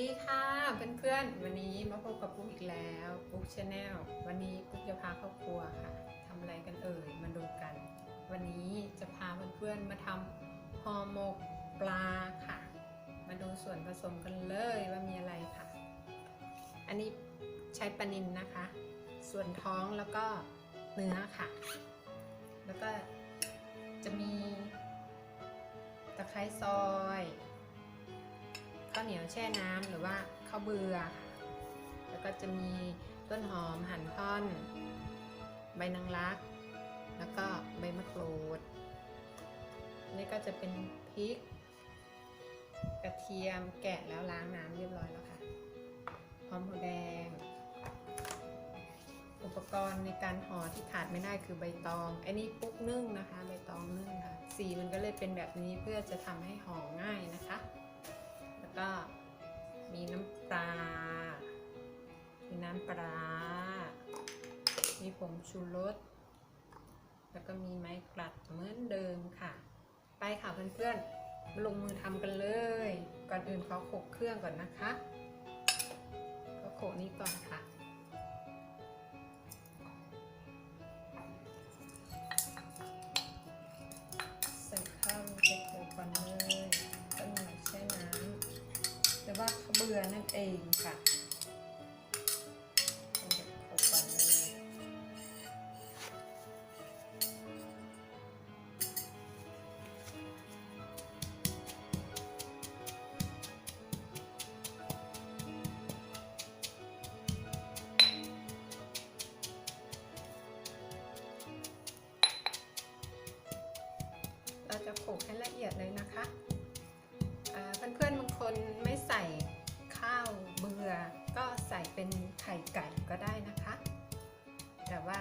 ดีค่ะเพื่อนๆวันนี้มาพบกับปุ๊กอีกแล้วปุ๊กชาแนลวันนี้ปุ๊กจะพาครอบครัวค่ะทำอะไรกันเอ่ยมาดูกัน วันนี้จะพาเพื่อนๆมาทำห่อหมกปลาค่ะ มาดูส่วนผสมกันเลยว่ามีอะไรค่ะ อันนี้ใช้ปลานินนะคะ ส่วนท้องแล้วก็เนื้อค่ะ แล้วก็จะมีตะไคร้ซอย ข้าวเหนียวแช่น้ำหรือว่าข้าวเบือค่ะแล้วก็จะมีต้นหอมหั่นท่อน ใบนางรัก แล้วก็ใบมะกรูด นี่ก็จะเป็นพริก กระเทียมแกะแล้วล้างน้ำเรียบร้อยแล้วค่ะหอมหัวแดง อุปกรณ์ในการห่อที่ขาดไม่ได้คือใบตองอันนี้ปุ๊กนึ่งนะคะ ใบตองนึ่งค่ะ สีมันก็เลยเป็นแบบนี้เพื่อจะทำให้ห่อง่ายนะคะ ก็มีน้ำปลา มีน้ำปลา มีผงชูรส แล้วก็มีไม้กลัดเหมือนเดิมค่ะ ไปค่ะเพื่อนๆ ลงมือทำกันเลย ก่อนอื่นขอโขลกเครื่องก่อนนะคะ ก็โขลกนี้ก่อนค่ะ ลือนั่นเองค่ะ อก็ใส่เป็นไข่ไก่ก็ได้นะคะ แต่ว่า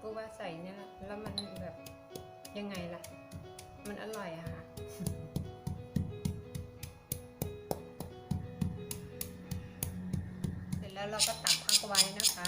กูว่าใส่เนี่ยแล้วมันแบบยังไงล่ะ มันอร่อยอะค่ะ เสร็จแล้วเราก็ตักพักไว้นะคะ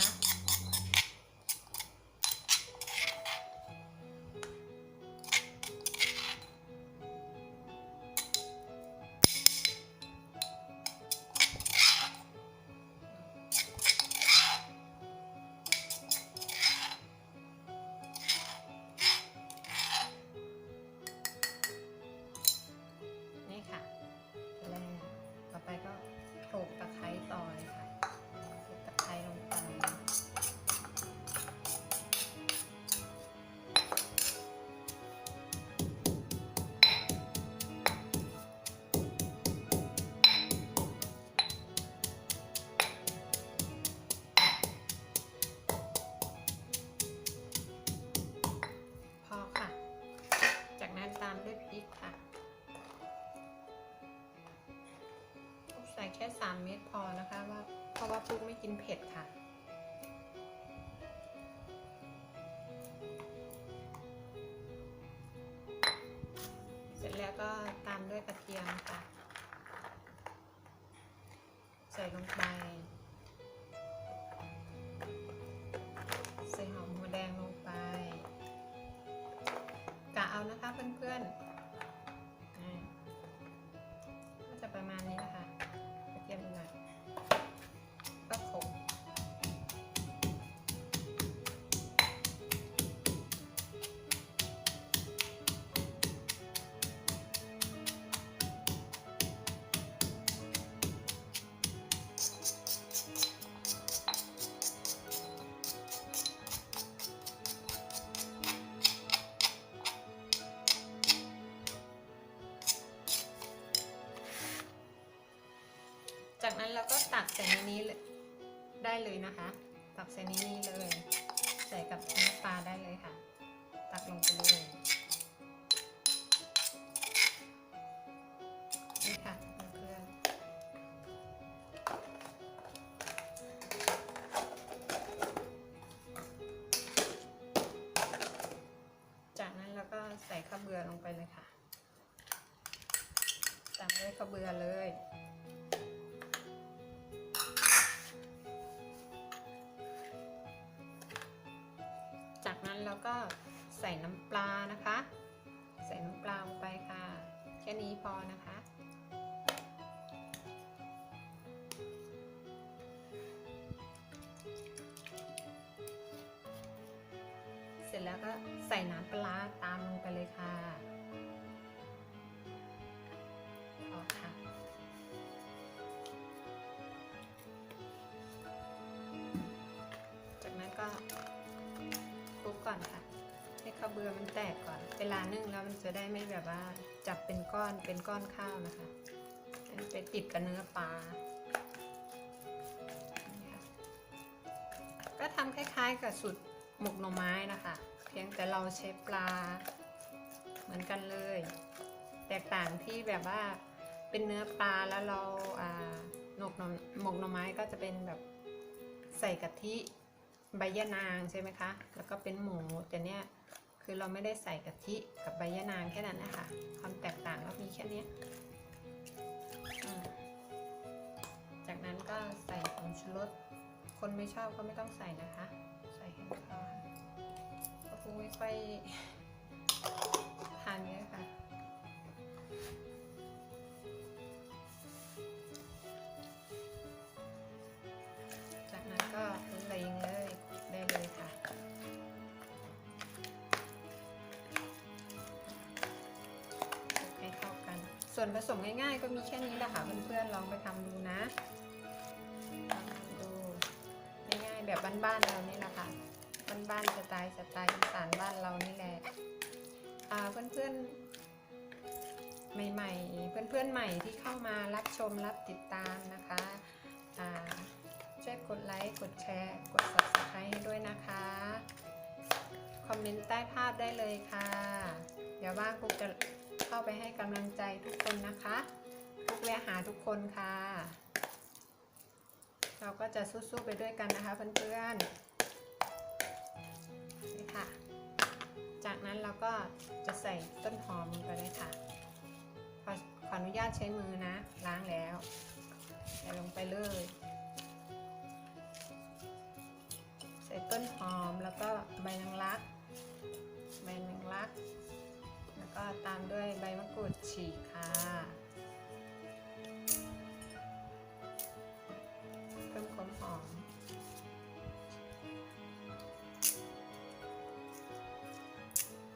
แค่ 3 เม็ดพอนะคะว่าเพราะว่าปุ๊กไม่กินเผ็ดค่ะเสร็จแล้วก็ตามด้วยกระเทียมค่ะ ใส่ลงไป ใส่หอมหัวแดงลงไปกะเอานะคะเพื่อนๆอ่าก็จะประมาณนี้ ใส่ใน ก็ใส่น้ำปลานะคะ ใส่น้ำปลาลงไปค่ะ แค่นี้พอนะคะ เสร็จแล้วก็ใส่น้ำปลาตามลงไปเลยค่ะก็ ก่อนค่ะ ให้ข้าวเบือมันแตกก่อน เวลานึ่งแล้วมันจะได้ไม่แบบว่าจับเป็นก้อนเป็นก้อนข้าวนะคะมันไปติดกับเนื้อปลานี่ค่ะก็ทำคล้ายๆ กับสูตรหมกหน่อไม้นะคะ เพียงแต่เราใช้ปลาเหมือนกันเลย แตกต่างที่แบบว่าเป็นเนื้อปลาแล้วเราหมกหน่อไม้ก็จะเป็นแบบใส่กะทิ ใบยะนางใช่ไหมคะ แล้วก็เป็นหมูแต่เนี้ยคือเราไม่ได้ใส่กะทิกับใบยะนางแค่นั้นนะคะความแตกต่างก็มีแค่นี้จากนั้นก็ใส่ผงชูรสคนไม่ชอบก็ไม่ต้องใส่นะคะ ใส่ให้พอเพราะคงไม่ค่อย ส่วนผสมง่ายๆ ก็มีแค่นี้แหละค่ะเพื่อนๆลองไปทำดูนะดูง่ายๆแบบบ้านๆเรานี่แหละค่ะบ้านๆสไตล์สไตล์อีสานบ้านเรานี่แหละอ่าเพื่อนๆใหม่ๆ เพื่อนๆใหม่ที่เข้ามารับชมรับติดตามนะคะอ่าช่วยกดไลค์กดแชร์ กด subscribe ให้ด้วยนะคะ คอมเมนต์ใต้ภาพได้เลยค่ะ เดี๋ยวว่างกุ๊กจะ เข้าไปให้กำลังใจทุกคนนะคะกุ๊กแวะหาทุกคนค่ะ เราก็จะสู้ๆไปด้วยกันนะคะเพื่อนๆนี่ค่ะ จากนั้นเราก็จะใส่ต้นหอมลงไปเลยค่ะขอขออนุญาตใช้มือนะ ล้างแล้วใส่ลงไปเลย ใส่ต้นหอมแล้วก็ใบนางรักใบแมงลัก ก็ตามด้วยใบมะกรูดฉีกค่ะ เพิ่มความหอม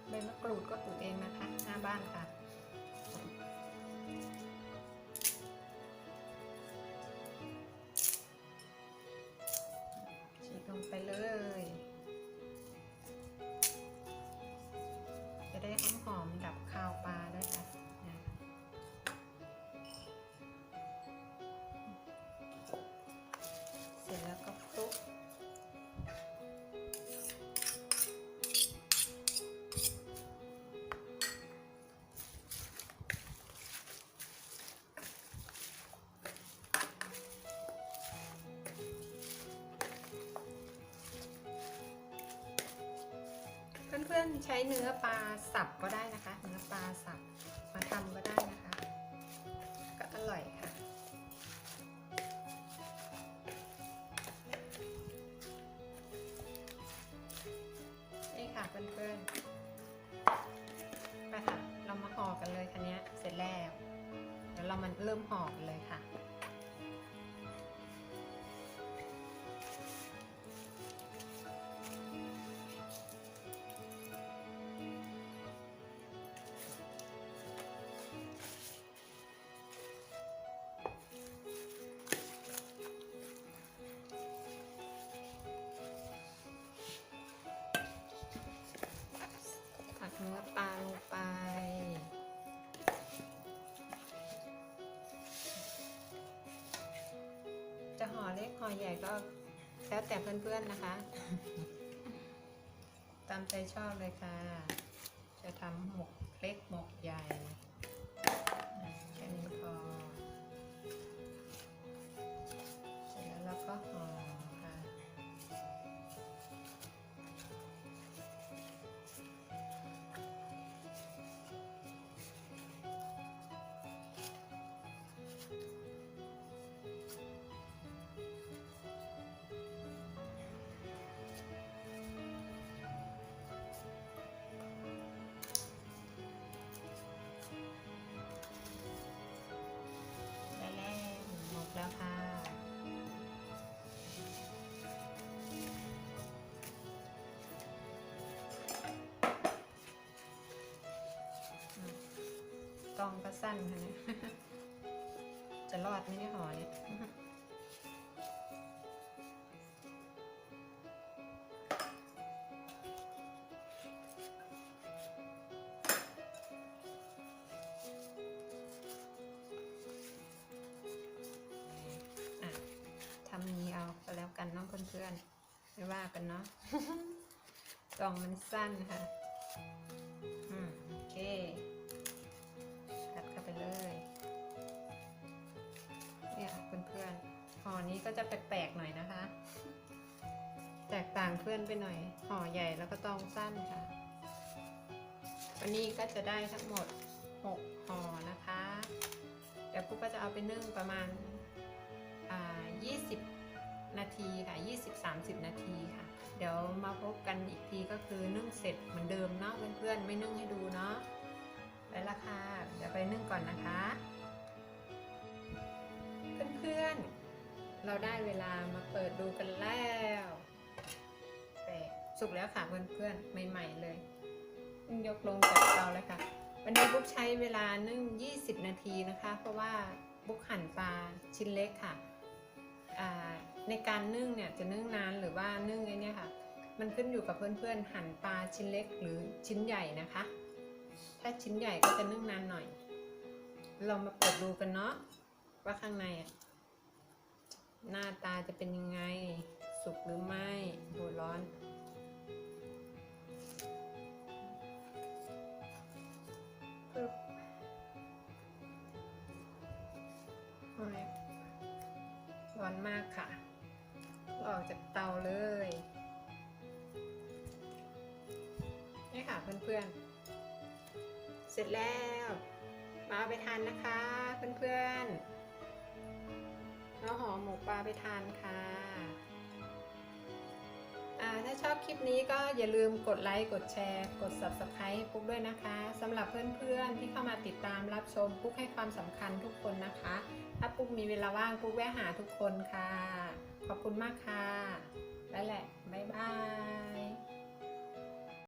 ใบมะกรูดก็ปลูกเองนะคะ หน้าบ้านค่ะ nunca อนๆใช้เนื้อปลาสับก็ได้นะคะ เนื้อปลาสับมาทำก็ได้นะคะ ก็อร่อยค่ะนี่ค่ะเพื่อนๆไปค่ะ เรามาห่อกันเลยคันนี้เสร็จแล้ว เดี๋ยวเรามันเริ่มห่อกันเลยค่ะ ห่อเล็กห่อใหญ่ก็แล้วแต่เพื่อนๆนะคะ ตามใจชอบเลยค่ะ จะทำหมกเล็กหมกใหญ่ กล้องก็สั้นค่ะเนี่ยจะรอดไหมเนี่ยห่อเนี่ยทำนี้เอาก็แล้วกันเน้องเพื่อนๆไม่ว่ากันเนาะกล่องมันสั้นค่ะ นี้ก็จะแปลกๆหน่อยนะคะ แตกต่างเพื่อนไปหน่อย ห่อใหญ่แล้วก็ตองสั้นค่ะ วันนี้ก็จะได้ทั้งหมด 6 ห่อนะคะ เดี๋ยวปุ๊กก็จะเอาไปนึ่งประมาณ20 นาทีค่ะ 20-30 นาทีค่ะ เดี๋ยวมาพบกันอีกทีก็คือนึ่งเสร็จเหมือนเดิมเนาะเพื่อนๆ ไม่นึ่งให้ดูเนาะไปละค่ะ เดี๋ยวไปนึ่งก่อนนะคะ เพื่อนๆ เราได้เวลามาเปิดดูกันแล้วแปะสุกแล้วค่ะเพื่อนๆ ใหม่ๆเลยเพิ่งยกลงจากเตาเลยค่ะ วันนี้บุ๊กใช้เวลานึ่ง 20 นาทีนะคะ เพราะว่าบุ๊กหั่นปลาชิ้นเล็กค่ะ ในการนึ่งเนี่ยจะนึ่งนานหรือว่านึ่งไอ้เนี่ยค่ะ มันขึ้นอยู่กับเพื่อนๆ หั่นปลาชิ้นเล็กหรือชิ้นใหญ่นะคะ ถ้าชิ้นใหญ่ก็จะนึ่งนานหน่อย เรามาเปิดดูกันเนาะว่าข้างในอะ หน้าตาจะเป็นยังไง สุกหรือไม่โหร้อนร้อนมากค่ะอออกจากเตาเลย นี่ค่ะเพื่อนๆ เสร็จแล้ว มาเอาไปทานนะคะเพื่อนๆ ไปทานค่ะถ้าชอบคลิปนี้ก็อย่าลืมกดไลค์ กดแชร์ กด subscribe ให้ปุ๊กด้วยนะคะสำหรับเพื่อนๆที่เข้ามาติดตามรับชมปุ๊กให้ความสำคัญทุกคนนะคะ ถ้าปุ๊กมีเวลาว่างปุ๊กแวะหาทุกคนค่ะ ขอบคุณมากค่ะ แล้วแหละ บ๊ายบาย